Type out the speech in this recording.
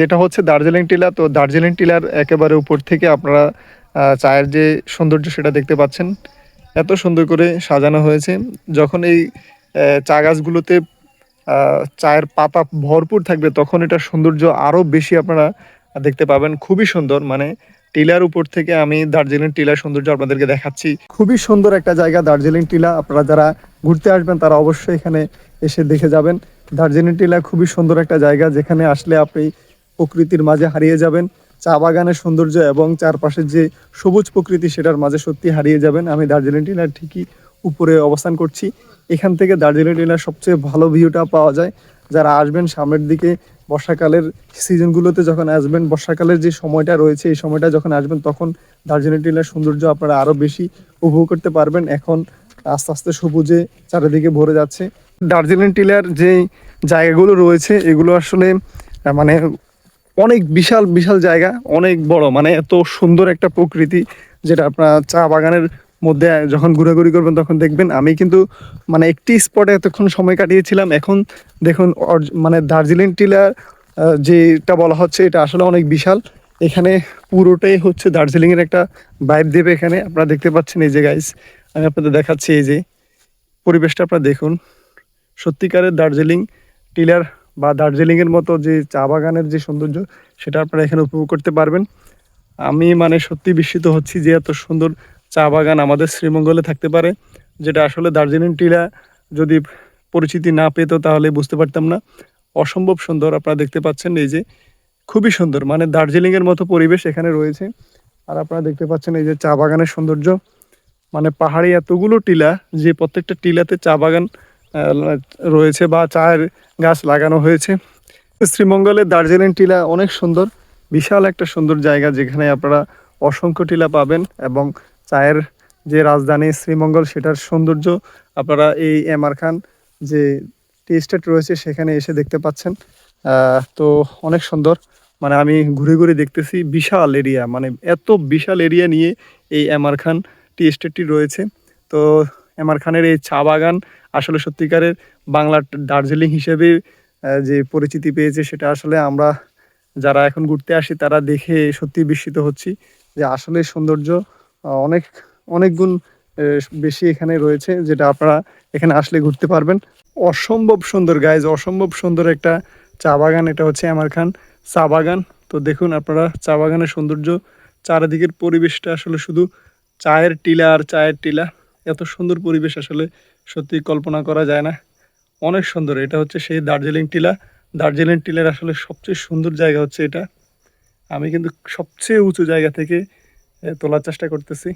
যেটা হচ্ছে দার্জিলিং টিলা, তো দার্জিলিং টিলার একেবারে উপর থেকে আপনারা চায়ের যে সৌন্দর্য সেটা দেখতে পাচ্ছেন। এত সুন্দর করে সাজানো হয়েছে। যখন এই চা গাছগুলোতে চায়ের পাতা ভরপুর থাকবে, তখন এটার সৌন্দর্য আরও বেশি আপনারা দেখতে পাবেন। খুবই সুন্দর। মানে টিলার উপর থেকে আমি দার্জিলিং টিলার সৌন্দর্য আপনাদেরকে দেখাচ্ছি। খুবই সুন্দর একটা জায়গা, দার্জিলিং টিলা। আপনারা যারা ঘুরতে আসবেন, তারা অবশ্যই এখানে এসে দেখে যাবেন। দার্জিলিং টিলা খুবই সুন্দর একটা জায়গা, যেখানে আসলে আপনি প্রকৃতির মাঝে হারিয়ে যাবেন। চা বাগানের সৌন্দর্য এবং চারপাশের যে সবুজ প্রকৃতি, সেটার মাঝে সত্যি হারিয়ে যাবেন। আমি দার্জিলিং টিলার ঠিকই উপরে অবস্থান করছি। এখান থেকে দার্জিলিং টিলার সবচেয়ে ভালো ভিউটা পাওয়া যায়। যারা আসবেন সামনের দিকে বর্ষাকালের সিজনগুলোতে, যখন আসবেন, বর্ষাকালের যে সময়টা রয়েছে, এই সময়টা যখন আসবেন, তখন দার্জিলিং টিলার সৌন্দর্য আপনারা আরও বেশি উপভোগ করতে পারবেন। এখন আস্তে আস্তে সবুজে চারিদিকে ভরে যাচ্ছে। দার্জিলিং টিলার যে জায়গাগুলো রয়েছে, এগুলো আসলে মানে অনেক বিশাল বিশাল জায়গা, অনেক বড় মানে এত সুন্দর একটা প্রকৃতি যেটা আপনার চা বাগানের মধ্যে যখন ঘোরাঘুরি করবেন তখন দেখবেন। আমি কিন্তু মানে একটি স্পটে এতক্ষণ সময় কাটিয়েছিলাম। এখন দেখুন মানে দার্জিলিং টিলার যেটা বলা হচ্ছে, এটা আসলে অনেক বিশাল। এখানে পুরোটাই হচ্ছে দার্জিলিংয়ের একটা ভাইব দেবে এখানে। আপনারা দেখতে পাচ্ছেন এই যে গাইস আমি আপনাদের দেখাচ্ছি এই যে পরিবেশটা, আপনারা দেখুন। সত্যিকারের দার্জিলিং টিলার বা দার্জিলিংয়ের মতো যে চা বাগানের যে সৌন্দর্য, সেটা আপনারা এখানে উপভোগ করতে পারবেন। আমি মানে সত্যি বিস্মিত হচ্ছি যে এত সুন্দর চা বাগান আমাদের শ্রীমঙ্গলে থাকতে পারে, যেটা আসলে দার্জিলিং টিলা যদি পরিচিতি না পেত তাহলে বুঝতে পারতাম না। অসম্ভব সুন্দর আপনারা দেখতে পাচ্ছেন এই যে, খুবই সুন্দর মানে দার্জিলিংয়ের মতো পরিবেশ এখানে রয়েছে। আর আপনারা দেখতে পাচ্ছেন এই যে চা বাগানের সৌন্দর্য মানে পাহাড়ি এতগুলো টিলা যে প্রত্যেকটা টিলাতে চা বাগান রয়েছে বা চায়ের গাছ লাগানো হয়েছে। শ্রীমঙ্গলের দার্জিলিং টিলা অনেক সুন্দর, বিশাল একটা সুন্দর জায়গা যেখানে আপনারা অসংখ্য টিলা পাবেন এবং চায়ের যে রাজধানী শ্রীমঙ্গল সেটার সৌন্দর্য আপনারা এই এমআর খান যে টি স্টেট রয়েছে সেখানে এসে দেখতে পাচ্ছেন। তো অনেক সুন্দর মানে আমি ঘুরে ঘুরে দেখতেছি বিশাল এরিয়া মানে এত বিশাল এরিয়া নিয়ে এই এমআর খান টি স্টেটটি রয়েছে। তো এমআর খানের এই চা বাগান আসলে সত্যিকারের বাংলার দার্জিলিং হিসেবে যে পরিচিতি পেয়েছে সেটা আসলে আমরা যারা এখন ঘুরতে আসি তারা দেখে সত্যি বিস্মিত হচ্ছি যে আসলে সৌন্দর্য অনেক অনেক গুণ বেশি এখানে রয়েছে যেটা আপনারা এখানে আসলে ঘুরতে পারবেন। অসম্ভব সুন্দর গাইজ অসম্ভব সুন্দর একটা চা বাগান, এটা হচ্ছে আমার খান চা বাগান। তো দেখুন আপনারা চা বাগানের সৌন্দর্য, চারিদিকের পরিবেশটা আসলে শুধু চায়ের টিলা আর চায়ের টিলা। এত সুন্দর পরিবেশ আসলে সত্যি কল্পনা করা যায় না। অনেক সুন্দর। এটা হচ্ছে সেই দার্জিলিং টিলা। দার্জিলিং টিলার আসলে সবচেয়ে সুন্দর জায়গা হচ্ছে এটা। আমি কিন্তু সবচেয়ে উঁচু জায়গা থেকে তোলার চেষ্টা করতেছি।